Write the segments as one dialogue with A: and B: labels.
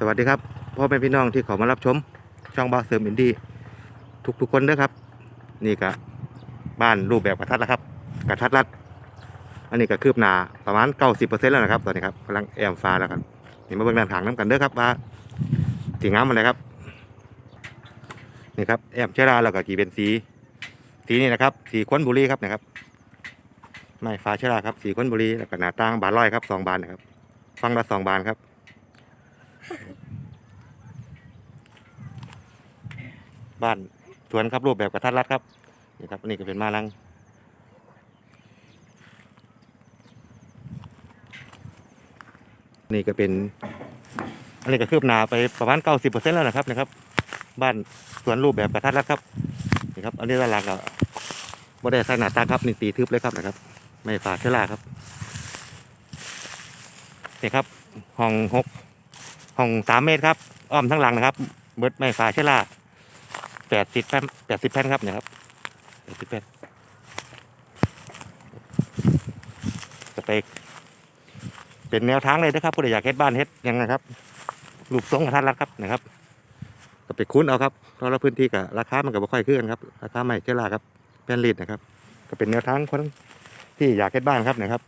A: สวัสดีครับพ่อแม่พี่น้องที่เขามารับชม ช่องบ้าเสริมอินดี้ทุกๆคนด้วยครับ นี่ก็บ้านรูปแบบกระทัดแล้วครับ กระทัดรัด อันนี้ก็คืบหนาประมาณ90%แล้วนะครับตอนนี้ครับกำลังแอมฟ้าแล้วครับนี่มาเบิ่งด้านข้างน้ำกันเด้อครับว่าสีงามอะไรครับนี่ครับแอมเชราแล้วก็กี่เป็นสีสีนี่นะครับ สีค้นบุรีครับนะครับไม้ฟ้าเชราครับสีค้นบุรีแล้วก็หนาต่างบานร้อยครับสองบานนะครับ ฟังละสองบานครับ บ้านสวนครับรูปแบบกระทัดรัดครับนี่ครับนนี้ก็เป็นมาลังนี่ก็เป็นอันนี้ก็คืบหน้าไปประมาณเก้าสิบเปอร์เซ็นต์แล้วนะครับนะครับ บ้านสวนรูปแบบกระทัดรัดครับนี่ครับอันนี้ด้านหลังก็บ่ได้ใส่หน้าตาครับนี่ตีทึบเลยครับนะครับ ไม่ฝาเชื้อราครับนี่ครับห้องหกห้องสามเมตรครับ อ้อมทั้งหลังนะครับเบิดไม่ฝาเชื้อรา แปดสิบแผ่นแปดสิบแผ่นครับเนี่ยครับแปดสิบแผ่นจะไปเป็นแนวทางเลยนะครับผู้ใดอยากเฮ็ดบ้านเฮ็ดยังนะครับรูปทรงกระทัดรัดครับนะครับก็ไปคุ้นเอาครับเพราะละพื้นที่กับราคามันก็บ่ค่อยขึ้นครับราคาใหม่เจล่าครับแผ่นรีดนะครับ ก็เป็นแนวทางคนที่อยากเฮ็ดบ้านครับนะครับ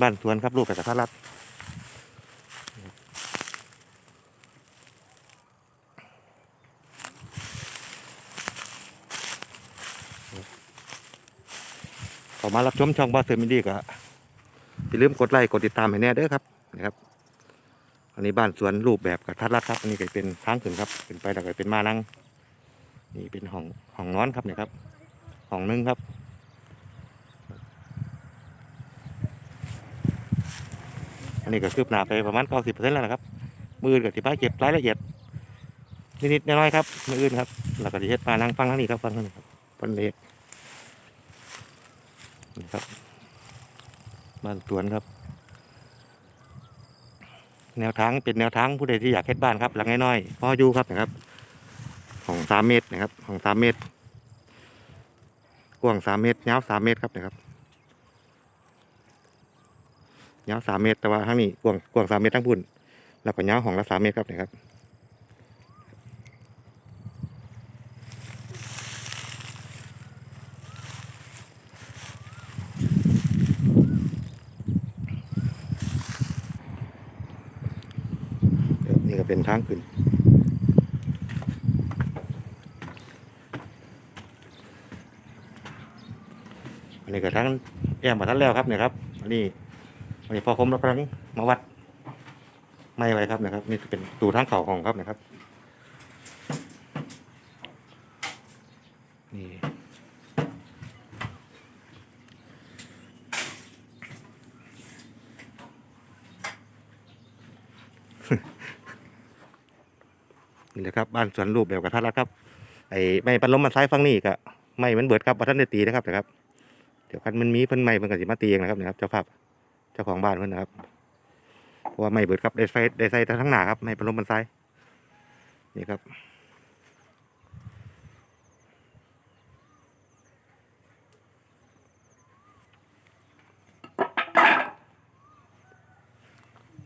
A: บ้านสวนครับรูปแบบกระทัดรัดามารับชมช่องบ้าเซอร์มินดี้ก็อย่าลืมกดไลค์กดติดตามให้แน่เด้อครับนะครับ อันนี้บ้านสวนรูปแบบกับทัดรัดครับอันนี้ก็เป็นทางขึ้นครับขึ้นไปแล้วก็เป็นมานั่งนี่เป็นห้องห้องนอนครับเนี่ยครับห้องหนึงครับอันนี้ก็คืบหน้าไปประมาณเก้าสิบเปอร์เซ็นต์แล้วนะครับ มืออนกับที่ป้าเก็บรายละเอียดนิดๆน้อยๆครับมืออื่นครับแล้วก็ที่เฮ็ดมานั่งฟังทางนี้ครับฟังทางนี้ครับฟันเล็ก นี่ครับ บ้านสวนครับ แนวทางเป็นแนวทางผู้ใดที่อยากเฮ็ดบ้านครับหลังน้อยๆพออยู่ครับนะครับของสามเมตรนะครับของสามเมตร กว้างสามเมตรยาวสามเมตรครับนะครับยาวสามเมตรแต่ว่าทั้งนี้กว้างกว้างสามเมตรทั้งพุ่นแล้วก็ยาวของละสามเมตรครับนะครับ นี่ก็ เป็นทางขึ้นอันนี้ก็ทั้งแอมมาทั้งแล้วครับเนี่ยครับอันนี้อันนี้พอคมแล้วกำลังมาวัดไม่ไว้ครับนะครับ นี่เป็นตูทางเข่าของครับนะครับ นี่ นี่แหละครับบ้านสวนรูปแบบกระทัดรัดครับไอ้ไม้ปันล้มมาซ้ายฟังนี่ก็ไม้มันเบิดครับว่าท่านได้ตีนะครับนะครับ เดี๋ยวคันมันมีเพิ่นไม้เพิ่นก็สิมาตีเองนะครับนะครับ เจ้าภาพเจ้าของบ้านเพิ่นนะครับเพราะว่าไม้เบิดครับได้ไฟได้ใส่ทั้งหน้าครับไม้ปันล้มมันซ้ายนี่ครับ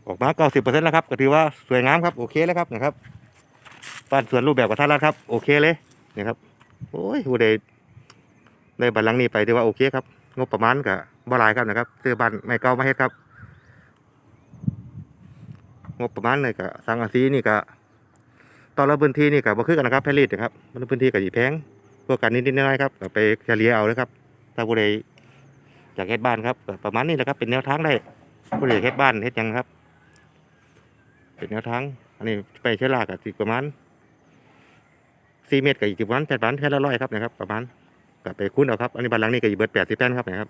A: ออกมาเก้าสิบเปอร์เซ็นต์แล้วครับ ก็ถือว่าสวยงามครับ โอเคแล้วครับนะครับ บ้านสวนรูปแบบกระทัดรัดครับ โอเคเลยนี่ครับ โอ้ยผู้ใดได้บ้านหลังนี้ไปถือว่าโอเคครับ งบประมาณกับ่หลายครับนะครับซื้อบ้านไม่เก่ามาเฮ็ดครับ งบประมาณเลยก็สังกะสีนี่ก็ตอนละพื้นที่นี่ก็บ่คือกันนะครับแพลิตนะครับมันพื้นที่ก็สิแพงพวกกันนิดๆน้อยๆครับก็ไปเฉลี่ยเอาเลยครับ ถ้าผู้ใดอยากเฮ็ดบ้านครับประมาณนี้แหละครับเป็นแนวทางได้ผู้ใดอยากเฮ็ดบ้านเฮ็ดยังครับ เป็นแนวทางอันนี้ไปเชื้อรากับประมาณ สี่เมตรกับอีกประมาณแปดพันแค่ละร้อยครับนะครับประมาณกับไปคุ้นเอาครับอันนี้บ้านหลังนี้ก็อยู่เบิดแปดสิบแผ่นครับนะครับ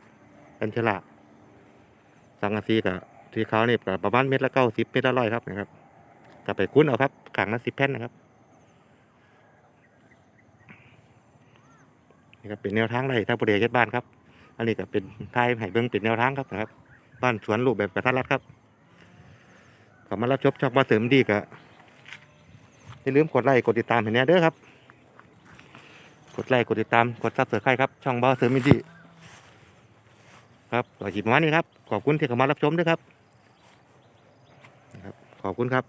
A: เป็นเชื้อราสังกะสีกับที่เขาเนี่ก็ประมาณเมตรละเก้าสิบเมตรละร้อยครับนะครับกับไปคุ้นเอาครับขางละสิบแผ่นนะครับนี่ครับเป็นแนวทางได้ถ้าประเวเฮ็ดบ้านครับ อันนี้ก็เป็นท้ายให้เบิ้งเป็นแนวทางครับนะครับ บ้านสวนรูปแบบกระทัดรัดครับขอมารับชมช่องมาเสริมดีก็อย่าลืมกดไลค์กดติดตามให้แน่เด้อครับ กดไลค์กดติดตามกดซับสไครต์ครับ ช่องบ้าเสริมดีครับต่อจีบมานี่ครับ ขอบคุณที่เข้ามารับชมด้วยครับ ขอบคุณครับ